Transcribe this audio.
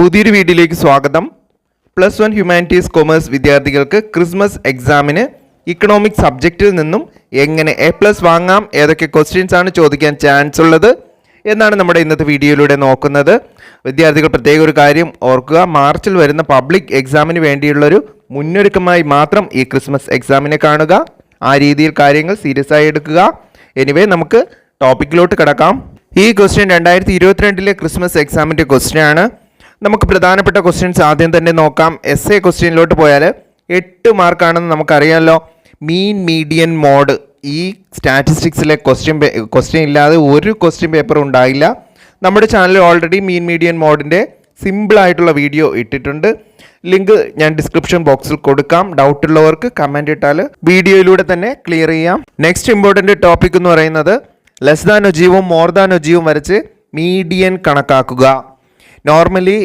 പുതിയൊരു വീഡിയോയിലേക്ക് സ്വാഗതം. പ്ലസ് വൺ ഹ്യൂമാനിറ്റീസ് കൊമേഴ്സ് വിദ്യാർത്ഥികൾക്ക് ക്രിസ്മസ് എക്സാമിന് ഇക്കണോമിക് സബ്ജക്റ്റിൽ നിന്നും എങ്ങനെ എ പ്ലസ് വാങ്ങാം ഏതൊക്കെ ക്വസ്റ്റ്യൻസ് ആണ് ചോദിക്കാൻ ചാൻസ് ഉള്ളത് എന്നാണ് നമ്മുടെ ഇന്നത്തെ വീഡിയോയിലൂടെ നോക്കുന്നത്. വിദ്യാർത്ഥികൾ പ്രത്യേക ഒരു കാര്യം ഓർക്കുക മാർച്ചിൽ വരുന്ന പബ്ലിക് എക്സാമിന് വേണ്ടിയുള്ളൊരു മുന്നൊരുക്കമായി മാത്രം ഈ ക്രിസ്മസ് എക്സാമിനെ കാണുക. ആ രീതിയിൽ കാര്യങ്ങൾ സീരിയസ് ആയി എടുക്കുക. എനിവേ നമുക്ക് ടോപ്പിക്കിലോട്ട് കിടക്കാം. ഈ ക്വസ്റ്റ്യൻ രണ്ടായിരത്തി ഇരുപത്തിരണ്ടിലെ ക്രിസ്മസ് എക്സാമിന്റെ ക്വസ്റ്റ്യൻ ആണ്. നമുക്ക് പ്രധാനപ്പെട്ട ക്വസ്റ്റ്യൻസ് ആദ്യം തന്നെ നോക്കാം. എസ് എ ക്വസ്റ്റ്യനിലോട്ട് പോയാൽ എട്ട് മാർക്കാണെന്ന് നമുക്കറിയാമല്ലോ മീൻ മീഡിയൻ മോഡ് ഈ സ്റ്റാറ്റിസ്റ്റിക്സിലെ ക്വസ്റ്റ്യൻ ക്വസ്റ്റ്യൻ ഇല്ലാതെ ഒരു ക്വസ്റ്റ്യൻ പേപ്പർ ഉണ്ടായില്ല. നമ്മുടെ ചാനലിൽ ഓൾറെഡി മീൻ മീഡിയൻ മോഡിന്റെ സിമ്പിളായിട്ടുള്ള വീഡിയോ ഇട്ടിട്ടുണ്ട്. ലിങ്ക് ഞാൻ ഡിസ്ക്രിപ്ഷൻ ബോക്സിൽ കൊടുക്കാം. ഡൗട്ട് ഉള്ളവർക്ക് കമന്റ് ഇട്ടാൽ വീഡിയോയിലൂടെ തന്നെ ക്ലിയർ ചെയ്യാം. നെക്സ്റ്റ് ഇമ്പോർട്ടന്റ് ടോപ്പിക് എന്ന് പറയുന്നത് ലെസ് ദാൻ ഒജീവും മോർ ദാൻ ഒജീവും വരച്ച് മീഡിയൻ കണക്കാക്കുക. നോർമലി